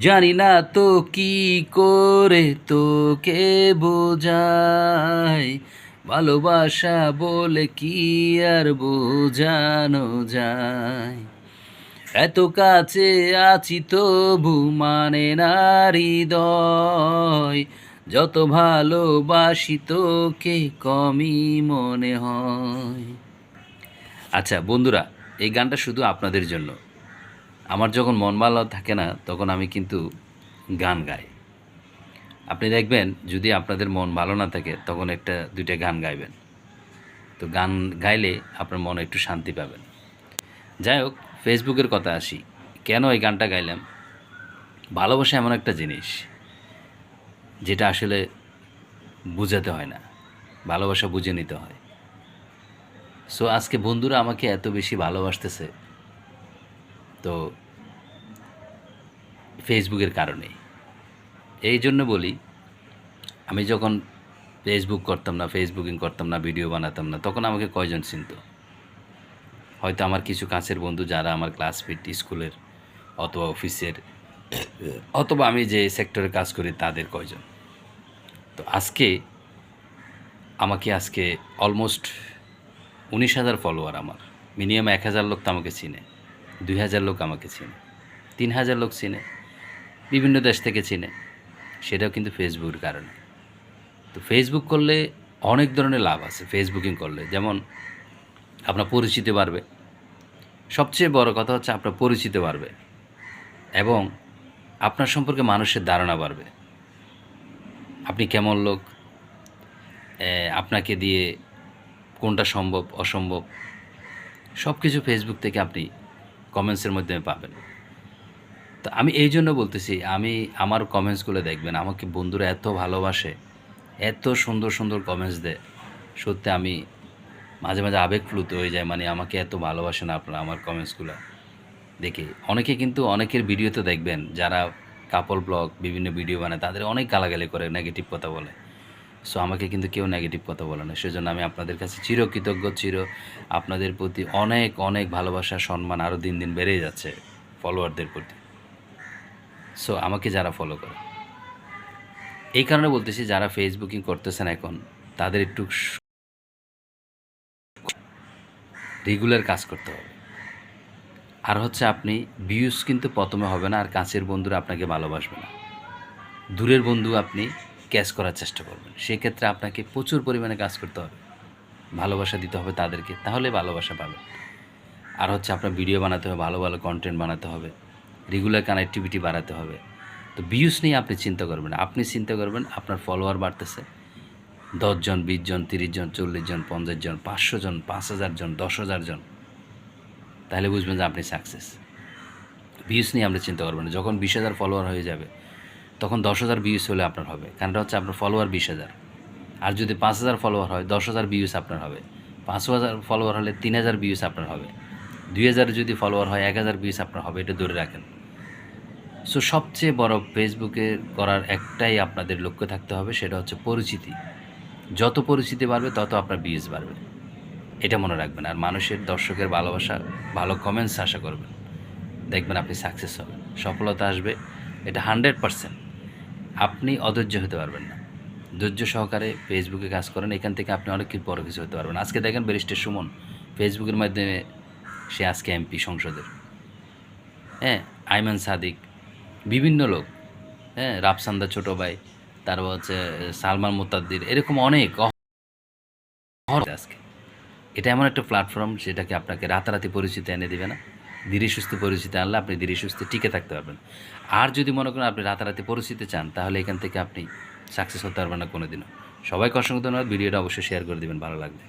জানি না তো কি করে তোকে বোঝাই। ভালোবাসা বলে কি আর বোঝানো যায়? এত কাছে আছি তবু মানে না হৃদয়। যত ভালোবাসি তোকে কমই মনে হয়। আচ্ছা বন্ধুরা, এই গানটা শুধু আপনাদের জন্য। আমার যখন মন ভালো থাকে না, তখন আমি কিন্তু গান গাই। আপনি দেখবেন, যদি আপনাদের মন ভালো না থাকে, তখন একটা, দুইটা গান গাইবেন। তো গান গাইলে আপনার মনে একটু শান্তি পাবেন। যাই হোক, ফেসবুকের কথা আসি। কেন এই গানটা গাইলাম? ভালোবাসা এমন একটা জিনিস, যেটা আসলে বুঝাতে হয় না। ভালোবাসা বুঝে নিতে হয়। সো আজকে বন্ধুরা আমাকে এত বেশি ভালোবাসতেছে। তো ফেসবুকের কারণে। এই জন্য বলি, আমি যখন ফেসবুক করতাম না, ফেসবুকিং করতাম না, ভিডিও বানাতাম না, তখন আমাকে কয়জন চিনত? হয়তো আমার কিছু কাছের বন্ধু যারা আমার ক্লাসমেট স্কুলের অথবা অফিসের, অথবা আমি যে সেক্টরে কাজ করি তাদের কয়জন? তো আজকে আমাকে আজকে অলমোস্ট উনিশ হাজার ফলোয়ার আমার। মিনিমাম এক হাজার লোক তো আমাকে চিনে, দুই হাজার লোক আমাকে চিনে, তিন হাজার লোক চিনে। বিভিন্ন দেশ থেকে চিনে। সেটাও কিন্তু ফেসবুকের কারণে। তো ফেসবুক করলে অনেক ধরনের লাভ আছে ফেসবুকিং করলে। যেমন, আপনার পরিচিতি বাড়বে। সবচেয়ে বড় কথা হচ্ছে আপনার পরিচিতি বাড়বে এবং আপনার সম্পর্কে মানুষের ধারণা বাড়বে। আপনি কেমন লোক? আপনাকে দিয়ে কোনটা সম্ভব, অসম্ভব? সব কিছু ফেসবুক থেকে আপনি কমেন্টসের মাধ্যমে পাবেন। তো আমি এই জন্য বলতেছি, আমি আমার কমেন্টসগুলো দেখবেন, আমাকে বন্ধুরা এত ভালোবাসে, এত সুন্দর সুন্দর কমেন্টস দেয়। সত্যি আমি মাঝে মাঝে আবেগপ্লুত হয়ে যায় মানে আমাকে এত ভালোবাসেন আপনারা আমার কমেন্টসগুলো দেখে। অনেকে কিন্তু অনেকের ভিডিওতে দেখবেন, যারা কাপল ব্লগ বিভিন্ন ভিডিও বানায়, তাদের অনেক গালাগালি করে নেগেটিভ কথা বলে। সো আমাকে কিন্তু কেউ নেগেটিভ কথা বলে না, সেজন্য আমি আপনাদের কাছে চিরকৃতজ্ঞ, চির আপনাদের প্রতি অনেক অনেক ভালোবাসা, সম্মান আরও দিন দিন বেড়েই যাচ্ছে ফলোয়ারদের প্রতি। সো আমাকে যারা ফলো করে। এই কারণে বলতেছি, যারা ফেসবুকিং করতেছেন এখন, তাদের একটু রেগুলার কাজ করতে হবে। আর হচ্ছে আপনি ভিউজ কিন্তু প্রথমে হবে না, আর কাছের বন্ধুরা আপনাকে ভালোবাসবে না। দূরের বন্ধু আপনি ক্যাচ করার চেষ্টা করবেন। সেক্ষেত্রে আপনাকে প্রচুর পরিমাণে কাজ করতে হবে। ভালোবাসা দিতে হবে তাদেরকে, তাহলে ভালোবাসা পাবেন। আর হচ্ছে আপনার ভিডিও বানাতে হবে, ভালো ভালো কন্টেন্ট বানাতে হবে। রেগুলার কানেক্টিভিটি বাড়াতে হবে। তো ভিউজ নিয়ে আপনি চিন্তা করবেন আপনি চিন্তা করবেন, আপনার ফলোয়ার বাড়তেছে। দশজন বিশ জন, তিরিশ জন, চল্লিশ জন, পঞ্চাশ জন, পাঁচশো জন, পাঁচ হাজার জন, দশ হাজার জন। তাহলে বুঝবেন যে আপনি সাকসেস ভিউজ নিয়ে আপনি চিন্তা করবেন যখন বিশ হাজার ফলোয়ার হয়ে যাবে, তখন দশ হাজার ভিউজ হলে আপনার হবে। কারণটা হচ্ছে আপনার ফলোয়ার বিশ হাজার। আর যদি পাঁচ হাজার ফলোয়ার হয়, দশ হাজার ভিউজ আপনার হবে। পাঁচ হাজার ফলোয়ার হলে তিন হাজার ভিউজ আপনার হবে। দুই হাজার যদি ফলোয়ার হয়, এক হাজার ভিউজ আপনার হবে, এটা ধরে রাখেন। সো সবচেয়ে বড় ফেসবুকে করার একটাই আপনাদের লক্ষ্য থাকতে হবে, সেটা হচ্ছে পরিচিতি। যত পরিচিতি বাড়বে, তত আপনার ভিউজ বাড়বে। এটা মনে রাখবেন। আর মানুষের, দর্শকের ভালোবাসা, ভালো কমেন্টস আশা করবেন। দেখবেন আপনি সাকসেস হবেন। সফলতা আসবে। এটা হান্ড্রেড পারসেন্ট আপনি অধৈর্য হতে পারবেন না। ধৈর্য সহকারে ফেসবুকে কাজ করেন। এখান থেকে আপনি অনেক কিছু বড় কিছু হতে পারবেন আজকে দেখেন ব্যারিস্টার সুমন ফেসবুকের মাধ্যমে সে আজকে এমপি সংসদের। হ্যাঁ আইমান সাদিক, বিভিন্ন লোক হ্যাঁ রাফসান্দা ছোট ভাই, তারপর হচ্ছে সালমান মুতাদ্দির, এরকম অনেক আজকে। এটা এমন একটা প্ল্যাটফর্ম যেটাকে আপনাকে রাতারাতি পরিচিতি এনে দেবে না। ধীরে সুস্থে পরিচিতি আনলে আপনি ধীরে সুস্থে টিকে থাকতে পারবেন। আর যদি মনে করেন আপনি রাতারাতি পরিচিতি চান, তাহলে এখান থেকে আপনি সাকসেস হতে পারবেন না কোনো দিনও সবাইকে অসংখ্য ধন্যবাদ। ভিডিওটা অবশ্যই শেয়ার করে দেবেন, ভালো লাগবে।